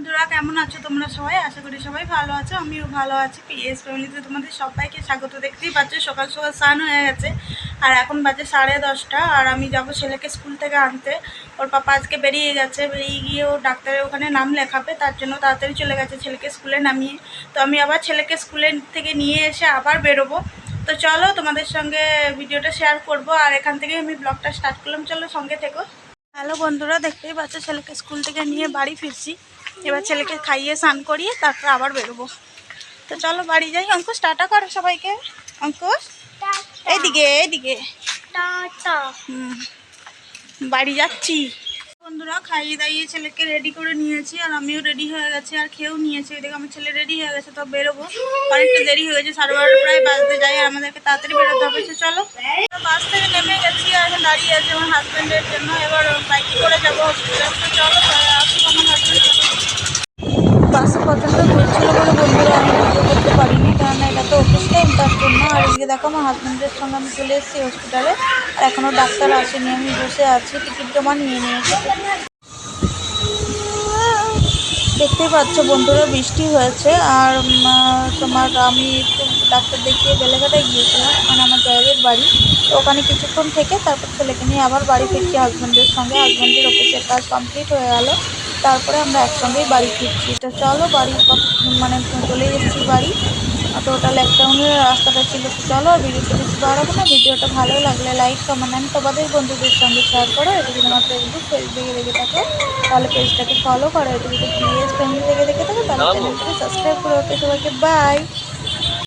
বন্ধুরা, কেমন আছো তোমরা সবাই? আশা করি সবাই ভালো আছো, আমিও ভালো আছি। পিএস ফ্যামিলিতে তোমাদের সবাইকে স্বাগত। দেখতেই পাচ্ছ, সকাল সকাল স্নান হয়ে গেছে। আর এখন বাজে সাড়ে দশটা, আর আমি যাব ছেলেকে স্কুল থেকে আনতে। ওর পাপা আজকে বেরিয়ে গেছে, বেরিয়ে গিয়ে ও ডাক্তারের ওখানে নাম লেখাবে, তার জন্য তাড়াতাড়ি চলে গেছে ছেলেকে স্কুলে নামিয়ে। তো আমি আবার ছেলেকে স্কুলে থেকে নিয়ে এসে আবার বেরোবো। তো চলো, তোমাদের সঙ্গে ভিডিওটা শেয়ার করব। আর এখান থেকে আমি ব্লগটা স্টার্ট করলাম। চলো সঙ্গে থেকো। হ্যালো বন্ধুরা, দেখতেই পাচ্ছ, ছেলেকে স্কুল থেকে নিয়ে বাড়ি ফিরছি। এবার ছেলেকে খাইয়ে স্নান করিয়ে তারপর আবার বেরোবো। তো চলো বাড়ি যাই। অঙ্কুশ টাটা করো সবাইকে। অঙ্কুশ? এইদিকে এইদিকে হুম। বাড়ি যাচ্ছি। বন্ধুরা খাইয়ে দাইয়ে ছেলেকে রেডি করে নিয়েছি আর আমিও রেডি হয়ে গেছি আর খেয়েও নিয়েছি। এদিকে আমার ছেলে রেডি হয়ে গেছে তো বেরোবো। অনেকটা দেরি হয়ে গেছে সাড়ে বারোটা প্রায় বাজতে যাই আর আমাদেরকে তাড়াতাড়ি বেরোতে হবে। চলো। বাস থেকে নেমে গেছি আর এখন দাঁড়িয়ে আছে আমার হাজব্যান্ডের জন্য। এবার বাইকে করে যাব। হসপিটালে তো চলো আসুক আমার বাসে প্রচণ্ড দূর বলে বন্ধুরা আমি ভিডিও করতে পারিনি, কারণ এটা তো অফিস টাইম তার জন্য। আর এদিকে দেখো, আমার হাজব্যান্ডের সঙ্গে আমি চলে এসেছি হসপিটালে আর এখনও ডাক্তার আসেনি, আমি বসে আছি টিকিট জমা নিয়ে নিয়েছি। দেখতেই পাচ্ছ বন্ধুরা, বৃষ্টি হয়েছে। আর তোমার আমি একটু ডাক্তার দেখিয়ে বেলেঘাটায় গিয়েছিলাম মানে আমার জয়ের বাড়ি। তো ওখানে কিছুক্ষণ থেকে তারপর ছেলেকে নিয়ে আবার বাড়ি ফিরছি হাজব্যান্ডের সঙ্গে। হাজব্যান্ডের অফিসের কাজ কমপ্লিট হয়ে গেল। তারপরে আমরা একসঙ্গেই বাড়ি ফিরছি। তো চলো বাড়ি মানে চলে এসেছি বাড়ি। টোটাল একটা রাস্তাটা ছিল। তো চলো আর ভিডিওটা বেশি বাড়াবো না। ভিডিওটা ভালো লাগলে লাইক কমেন্ট অ্যান্ড তোমাদের বন্ধুদের সঙ্গে শেয়ার করো। এটা যদি আমার ফেসবুক ফেসবুকে দেখে থাকো তাহলে পেজটাকে ফলো করো। এটা যদি পিএস ফ্যামিলি থেকে দেখে থাকো তাহলে চ্যানেলটাকে সাবস্ক্রাইব করো ওকে। সবাইকে বাই